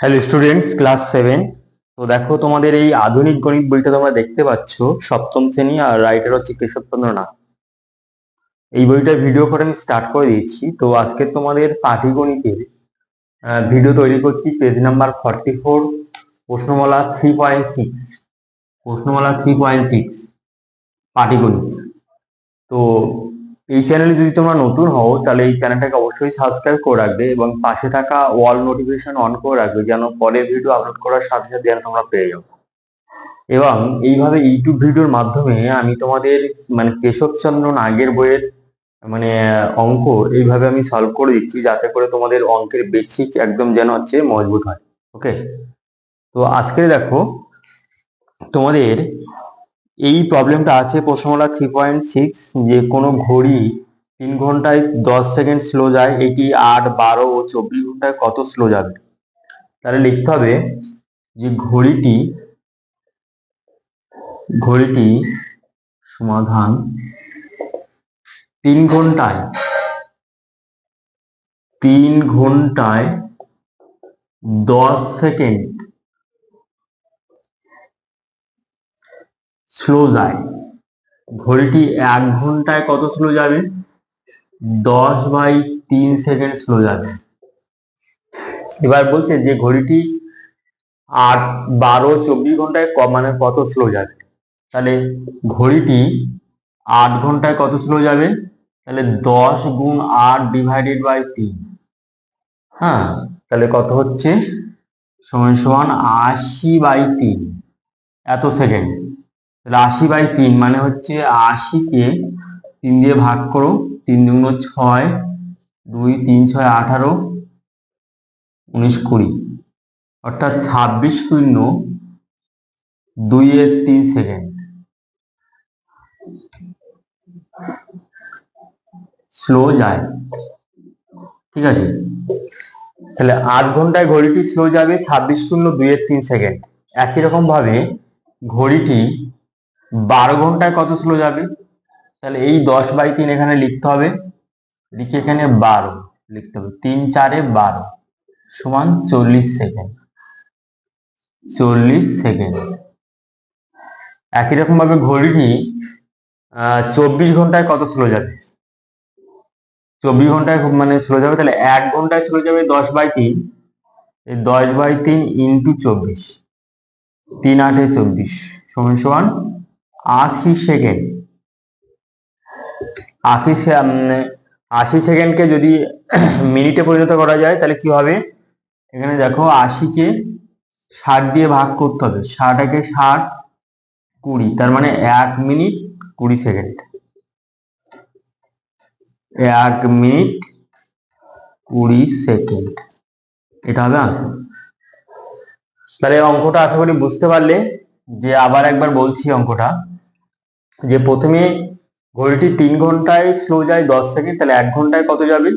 Hello students class seven তো দেখো তোমাদের এই আধুনিক গণিত বইটা তোমরা দেখতে পাচ্ছ, সপ্তম শ্রেণি আর রাইটার হচ্ছে কেশবচন্দ্র নাথ এই বইটার ভিডিও করে আমি স্টার্ট করে দিয়েছি তো আজকে তোমাদের পাটিগণিতের ভিডিও তৈরি করছি পেজ নাম্বার ফর্টি ফোর প্রশ্নমালা থ্রি পয়েন্ট সিক্স প্রশ্নমালা থ্রি পয়েন্ট সিক্স পাটিগণিত। তো এই চ্যানেলে যদি তোমরা নতুন হও, তাহলে এই চ্যানেলটাকে অবশ্যই সাবস্ক্রাইব করে রাখবে এবং পাশে থাকা ওয়াল নোটিফিকেশন অন করে রাখবে যেন পরের ভিডিও আপলোড করার সাথে সাথে যেন তোমরা পেয়ে যাও। এবং এইভাবে ইউটিউব ভিডিওর মাধ্যমে আমি তোমাদের মানে কেশবচন্দ্র নাগের বইয়ের মানে অঙ্ক এইভাবে আমি সলভ করে দিচ্ছি যাতে করে তোমাদের অঙ্কের বেসিক একদম যেন হচ্ছে মজবুত হয়। ওকে তো আজকে দেখো তোমাদের এই প্রবলেমটা আছে প্রশ্নমালা থ্রি পয়েন্ট সিক্স যে কোনো ঘড়ি তিন ঘন্টায় দশ সেকেন্ড স্লো যায়, এটি আট, বারো ও চব্বিশ ঘন্টায় কত স্লো যাবে? তাহলে লিখতে হবে যে ঘড়িটি ঘড়িটি সমাধান তিন ঘন্টায় তিন ঘন্টায় দশ সেকেন্ড স্লো যায়। ঘড়িটি এক ঘন্টায় কত স্লো যাবে? দশ বাই তিন সেকেন্ড স্লো যাবে। এবার বলছে যে ঘড়িটি আট, বারো, চব্বিশ ঘন্টায় মানে কত স্লো যাবে? তাহলে ঘড়িটি আট ঘন্টায় কত স্লো যাবে? তাহলে দশ গুণ আট ডিভাইডেড বাই তিন। হ্যাঁ তাহলে কত হচ্ছে? সমান সমান আশি বাই তিন। এত সেকেন্ড আশি বাই তিন মানে হচ্ছে আশিকে তিন দিয়ে ভাগ করো, তিন দুগুণ ছয়, দুই, তিন, ছয়, আঠারো, উনিশ, কুড়ি। অর্থাৎ ছাব্বিশ শূন্য দুই এর তিন সেকেন্ড। স্লো যায়। ঠিক আছে? তাহলে আট ঘন্টায় ঘড়িটি স্লো যাবে ছাব্বিশ শূন্য দুই এর তিন সেকেন্ড। একই রকম ভাবে ঘড়িটি বারো ঘন্টায় কত স্লো যাবে? তাহলে এই দশ বাই তিন এখানে লিখতে হবে। লিখে এখানে বারো লিখতে হবে। তিন চারে বারো সমান চল্লিশ সেকেন্ড। চল্লিশ সেকেন্ড। একই রকম ভাবে ঘড়িটি চব্বিশ ঘন্টায় কত স্লো যাবে? চব্বিশ ঘন্টায় মানে স্লো যাবে। তাহলে এক ঘন্টায় স্লো যাবে দশ বাই তিন। এই দশ বাই তিন ইন্টু চব্বিশ। তিন আটে চব্বিশ। সমান সমান আশি সেকেন্ড। আশি আশি সেকেন্ডকে যদি মিনিটে পরিণত করা যায়, তাহলে কি হবে? এখানে দেখো আশিকে ষাট দিয়ে ভাগ করতে হবে। ষাট একে ষাট কুড়ি, তার মানে এক মিনিট কুড়ি সেকেন্ড। এক মিনিট কুড়ি সেকেন্ড। এটা হবে আনসার তাহলে অঙ্কটা আশা করি বুঝতে পারলে, যে আবার একবার বলছি অঙ্কটা। যে প্রথমে ঘড়িটি তিন ঘন্টায় স্লো যায় দশ সেকেন্ড তাহলে এক ঘন্টায় কত যাবে?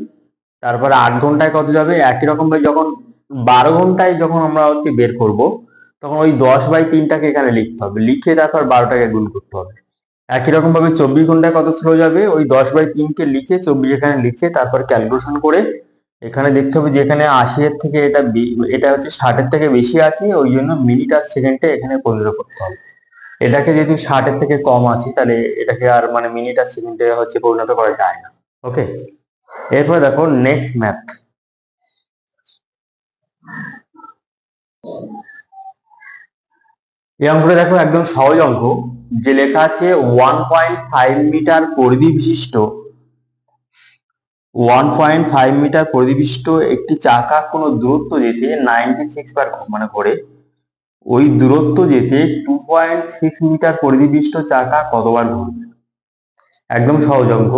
তারপরে আট ঘন্টায় কত যাবে? একই রকম ভাবে যখন বারো ঘন্টায় যখন আমরা হচ্ছে বের করব, তখন ওই দশ বাই তিনটাকে এখানে লিখতে হবে। লিখে তারপর বারোটাকে গুণ করতে হবে। একই রকম ভাবে চব্বিশ ঘন্টায় কত স্লো যাবে? ওই দশ বাই তিনকে লিখে চব্বিশ এখানে লিখে তারপর ক্যালকুলেশন করে এখানে দেখতে হবে যে এখানে আশি এর থেকে এটা এটা হচ্ছে ষাটের থেকে বেশি আছে, ওই জন্য মিনিট আর সেকেন্ডে এখানে পরিণত করতে হবে। এটাকে যদি ষাটের থেকে কম আছে, তাহলে এটাকে আর মানে মিনিট আর সেকেন্ডে হচ্ছে পরিণত করা যায় না। ওকে এরপর দেখো নেক্সট ম্যাথ এই অঙ্কটা দেখো একদম সহজ অঙ্ক। যে লেখা আছে ওয়ান পয়েন্ট ফাইভ মিটার পরিধি বিশিষ্ট ওয়ান পয়েন্ট ফাইভ মিটার পরিধি বিশিষ্ট একটি চাকা কোনো দূরত্ব যেতে নাইনটি সিক্স বার মানে করে ওই দূরত্ব যেতে টু পয়েন্ট সিক্স মিটার পরিধি বিশিষ্ট চাকা কতবার ঘুরবে একদম সহজ অঙ্ক।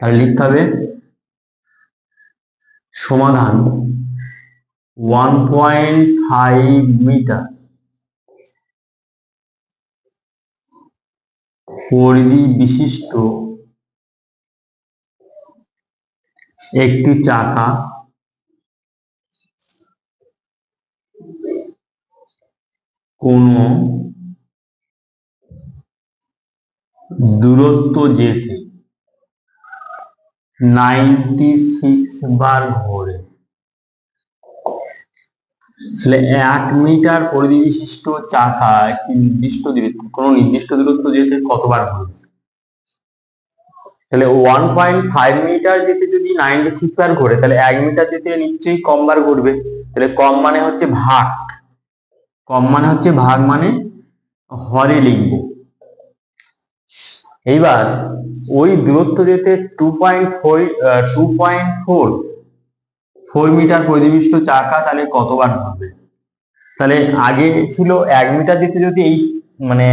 তাহলে লিখতে হবে সমাধান ওয়ান পয়েন্ট ফাইভ মিটার পরিধি বিশিষ্ট একটি চাকা কোনো দূরত্ব যেতে নাইনটি সিক্স বার ঘোরে তাহলে এক মিটার পরিধি বিশিষ্ট চাকা একটি নির্দিষ্ট দূরত্ব, কোনো নির্দিষ্ট দূরত্ব যেতে কতবার ঘুরবে তাহলে ওয়ান পয়েন্ট ফাইভ মিটার যেতে যদি নাইনটি সিক্স বার ঘুরে, তাহলে এক মিটার যেতে নিশ্চয়ই কম বার ঘুরবে। তাহলে কম মানে হচ্ছে ভাগ। কম মানে হচ্ছে ভাগ মানে হরে লিখব। এইবার ওই দূরত্ব যেতে two point four two point four four metre পরিবিষ্ট চাকা তাহলে কতবার ঘুরবে তাহলে আগে ছিল এক মিটার যেতে যদি এই মানে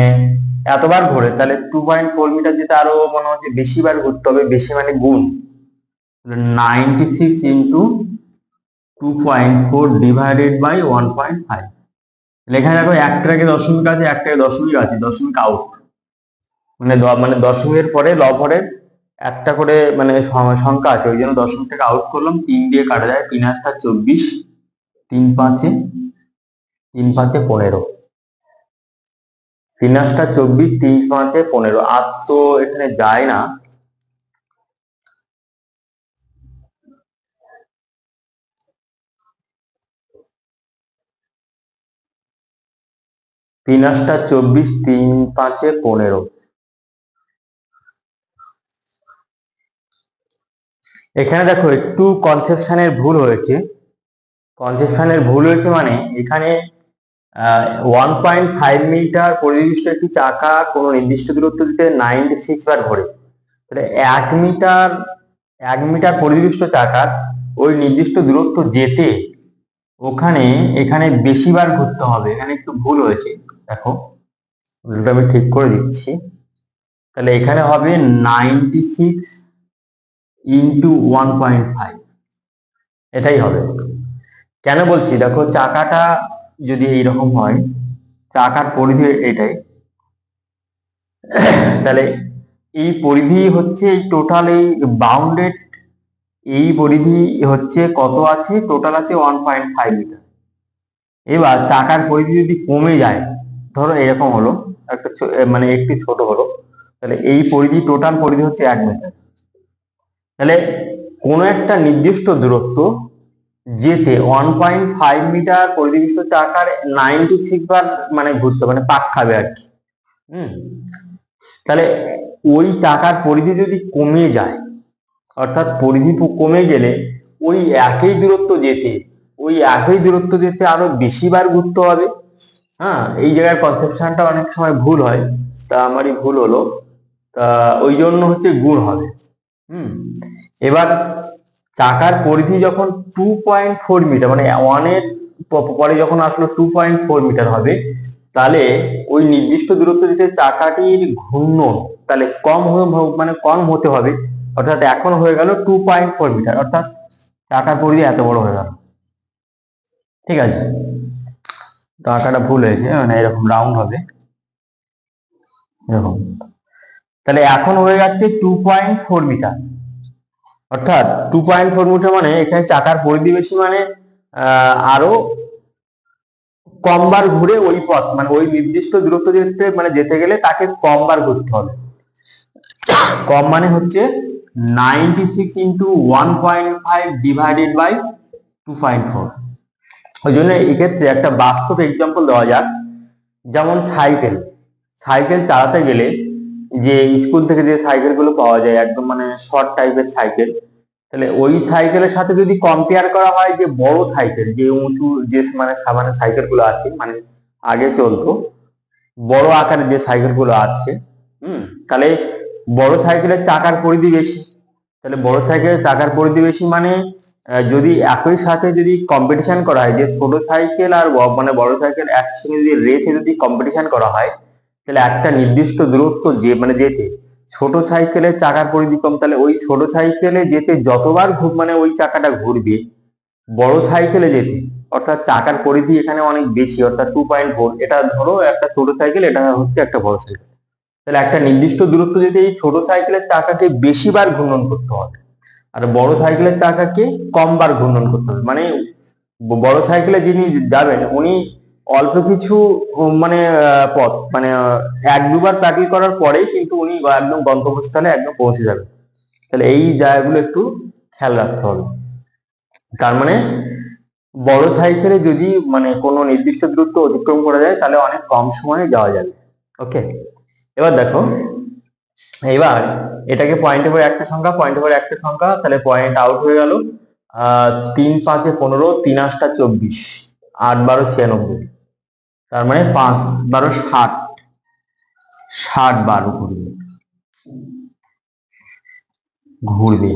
এতবার ঘোরে, তাহলে টু পয়েন্ট ফোর মিটার যেতে আরও মনে হচ্ছে বেশি বার ঘুরতে হবে, বেশি মানে গুণ। Ninety six into two point four divided by one point five লেখা দেখো একটার আগে দশমিক আছে একটাকে দশমিক আছে, দশমিক আউট মানে মানে দশমিকের পরে লভরের একটা করে মানে সংখ্যা আছে, ওই জন্য দশমিকটাকে আউট করলাম, তিন দিয়ে কাটা যায়, তিন আটটা চব্বিশ, তিন পাঁচে তিন পাঁচে পনেরো। তিন আটটা চব্বিশ, তিন পাঁচে পনেরো। আর তো এখানে যায় না। তিন আটটা চব্বিশ, তিন পাঁচে পনেরো। এখানে দেখো একটু কনসেপশনের ভুল হয়েছে। কনসেপশনের ভুল হয়েছে মানে এখানে ওয়ান পয়েন্ট ফাইভ মিটার পরিবিষ্ট একটি চাকা কোনো নির্দিষ্ট দূরত্ব দিতে নাইনটি সিক্স বার ঘোরে এক মিটার এক মিটার পরিবিষ্ট চাকার ওই নির্দিষ্ট দূরত্ব যেতে ওখানে, এখানে বেশিবার ঘুরতে হবে। এখানে একটু ভুল হয়েছে। দেখো ভুলটা আমি ঠিক করে দিচ্ছি। তাহলে এখানে হবে ninety six into one point five এটাই হবে। কেন বলছি? দেখো, চাকাটা যদি এইরকম হয়, চাকার পরিধি এটাই। তাহলে এই পরিধি হচ্ছে এই টোটাল এই বাউন্ডেড এই পরিধি হচ্ছে কত আছে? টোটাল আছে ওয়ান পয়েন্ট ফাইভ মিটার এবার চাকার পরিধি যদি কমে যায় ধরো এরকম হলো, একটা মানে একটি ছোট হলো, তাহলে এই পরিধি টোটাল পরিধি হচ্ছে এক মিটার তাহলে কোনো একটা নির্দিষ্ট দূরত্ব যেতে ওয়ান পয়েন্ট ফাইভ মিটার পরিবিষ্ট চাকার নাইনটি সিক্স বার মানে ঘুরতে মানে পাক খাবে আর কি। হুম? তাহলে ওই চাকার পরিধি যদি কমে যায়, অর্থাৎ পরিধি কমে গেলে ওই একই দূরত্ব যেতে, ওই একই দূরত্ব যেতে আরও বেশি বার ঘুরতে হবে হ্যাঁ এই জায়গায় কনসেপশনটা অনেক সময় ভুল হয়, তা আমারই ভুল হলো। তা ওই জন্য হচ্ছে গুণ হবে। হুম, এবার চাকার পরিধি যখন টু পয়েন্ট ফোর মিটার মানে ওয়ানের পরে যখন আসলো টু পয়েন্ট ফোর মিটার হবে, তাহলে ওই নির্দিষ্ট দূরত্ব দিতে চাকাটির ঘূর্ণন তাহলে কম মানে কম হতে হবে। অর্থাৎ এখন হয়ে গেল টু পয়েন্ট ফোর মিটার অর্থাৎ চাকার পরিধি এত বড় হয়ে গেল। ঠিক আছে? তো আঁকাটা ভুল হয়েছে মানে এরকম রাউন্ড হবে। এরকম। তাহলে এখন হয়ে যাচ্ছে টু পয়েন্ট ফোর মিটার অর্থাৎ টু পয়েন্ট ফোর মিটার মানে এখানে চাকার পরিধি বেশি মানে আরও কমবার ঘুরে ওই পথ মানে ওই নির্দিষ্ট দূরত্ব যেতে মানে যেতে গেলে তাকে কমবার ঘুরতে হবে। কম মানে হচ্ছে ninety six into one point five divided by two point four ওই জন্য এক্ষেত্রে একটা বাস্তব এক্সাম্পল দেওয়া যাক। যেমন সাইকেল সাইকেল চালাতে গেলে যে স্কুল থেকে যে সাইকেলগুলো পাওয়া যায়, একদম মানে শর্ট টাইপের সাইকেল তাহলে ওই সাইকেলের সাথে যদি কম্পেয়ার করা হয় যে বড় সাইকেল যে উঁচু, যে মানে সামান্য সাইকেলগুলো আছে মানে আগে চলতো, বড় আকারের যে সাইকেলগুলো আছে, হুম, তাহলে বড় সাইকেলের চাকার পরিধি বেশি। তাহলে বড় সাইকেলের চাকার পরিধি বেশি মানে যদি একই সাথে যদি কম্পিটিশন করা হয়, যে ছোট সাইকেল আর মানে বড় সাইকেল একসঙ্গে যদি রেসে যদি কম্পিটিশন করা হয়, তাহলে একটা নির্দিষ্ট দূরত্ব যে মানে যেতে, ছোট সাইকেলের চাকার পরিধি কম, তাহলে ওই ছোট সাইকেলে যেতে যতবার ঘুর মানে ওই চাকাটা ঘুরবে, বড় সাইকেলে যেতে, অর্থাৎ চাকার পরিধি এখানে অনেক বেশি, অর্থাৎ টু পয়েন্ট ফোর এটা ধরো একটা ছোট সাইকেল এটা হচ্ছে একটা বড় সাইকেল তাহলে একটা নির্দিষ্ট দূরত্ব যেতে এই ছোট সাইকেলের চাকাকে বেশিবার ঘূর্ণন করতে হবে। আর বড় সাইকেলের চাকাকে কম বার ঘূর্ণন করতে হবে। মানে বড় সাইকেলে যিনি যাবেন, উনি অল্প কিছু মানে পথ মানে এক দুবার প্যাকেল করার পরেই কিন্তু উনি একদম গন্তব্যস্থলে একদম পৌঁছে যাবেন। তাহলে এই জায়গাগুলো একটু খেয়াল রাখতে হবে। তার মানে বড় সাইকেলে যদি মানে কোনো নির্দিষ্ট দূরত্ব অতিক্রম করা যায়, তাহলে অনেক কম সময়ে যাওয়া যাবে। ওকে এবার দেখো এবার এটাকে পয়েন্টে পরে একটা সংখ্যা পয়েন্টে পরে একটা সংখ্যা, তাহলে পয়েন্ট আউট হয়ে গেল তিন পাঁচে পনেরো, তিন আটটা চব্বিশ, আট বারো ছিয়ানব্বই, তার মানে পাঁচ বারো ষাট ষাট বারো ঘুরবে ঘুরবে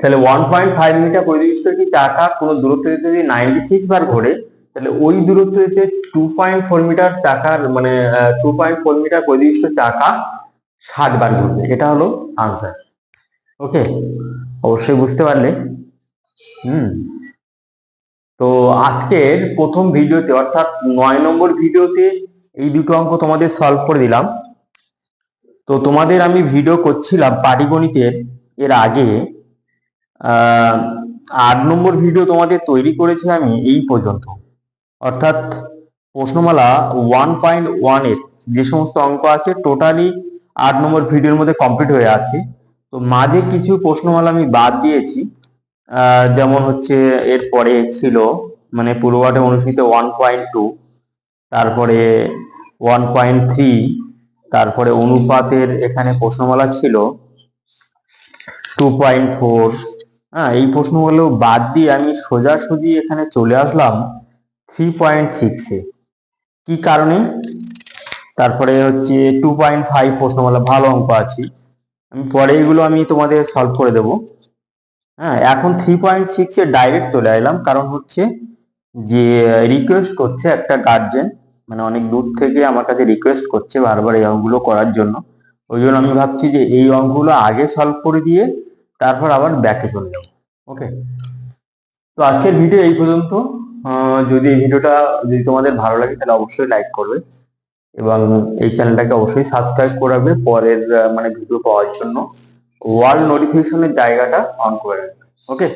তাহলে ওয়ান পয়েন্ট ফাইভ মিটার পরিদৃষ্ট কি চাকা কোনো দূরত্ব যদি নাইনটি সিক্স বার ঘোরে, তাহলে ওই দূরত্বতে টু পয়েন্ট ফোর মিটার চাকার মানে টু পয়েন্ট ফোর মিটার পরিদৃষ্ট চাকা ষাট বার ঘুরবে, এটা হলো আনসার ওকে অবশ্যই বুঝতে পারলে। হুম। তো আজকের প্রথম ভিডিওতে, অর্থাৎ নয় নম্বর ভিডিওতে এই দুটো অঙ্ক তোমাদের সলভ করে দিলাম। তো তোমাদের আমি ভিডিও করছিলাম পাটিগণিতের, এর আগে। আট নম্বর ভিডিও তোমাদের তৈরি করেছি আমি এই পর্যন্ত। অর্থাৎ প্রশ্নমালা ওয়ান পয়েন্ট ওয়ানের যে সমস্ত অঙ্ক আছে টোটালি আট নম্বর ভিডিওর মধ্যে কমপ্লিট হয়ে আছে। তো মাঝে কিছু প্রশ্নমালা আমি বাদ দিয়েছি। যেমন হচ্ছে এরপরে ছিল মানে পূর্বপাঠে অনুষ্ঠিত ওয়ান পয়েন্ট টু তারপরে ওয়ান পয়েন্ট থ্রি তারপরে অনুপাতের এখানে প্রশ্নমালা ছিল টু পয়েন্ট ফোর হ্যাঁ এই প্রশ্নগুলো বাদ দিয়ে আমি সোজাসুজি এখানে চলে আসলাম থ্রি পয়েন্ট সিক্সে কি কারণে? তারপরে হচ্ছে টু পয়েন্ট ফাইভ প্রশ্নমালা ভালো অঙ্ক আছে। আমি পরে এগুলো আমি তোমাদের সলভ করে দেব। হ্যাঁ এখন থ্রি পয়েন্ট সিক্সে ডাইরেক্ট চলে এলাম কারণ হচ্ছে যে রিকোয়েস্ট করছে একটা গার্জেন মানে অনেক দূর থেকে আমার কাছে রিকোয়েস্ট করছে বারবার এই অঙ্কগুলো করার জন্য। ওই জন্য আমি ভাবছি যে, এই অঙ্কগুলো আগে সলভ করে দিয়ে তারপর আবার ব্যাকে চলে যাব। ওকে তো আজকের ভিডিও এই পর্যন্ত। যদি এই ভিডিওটা যদি তোমাদের ভালো লাগে, তাহলে অবশ্যই লাইক করবে। এবং এই চ্যানেলটাকে অবশ্যই সাবস্ক্রাইব করাবে পরের মানে ভিডিও পাওয়ার জন্য। ওয়াল নোটিফিকেশনের জায়গাটা অন করে রাখবে। ওকে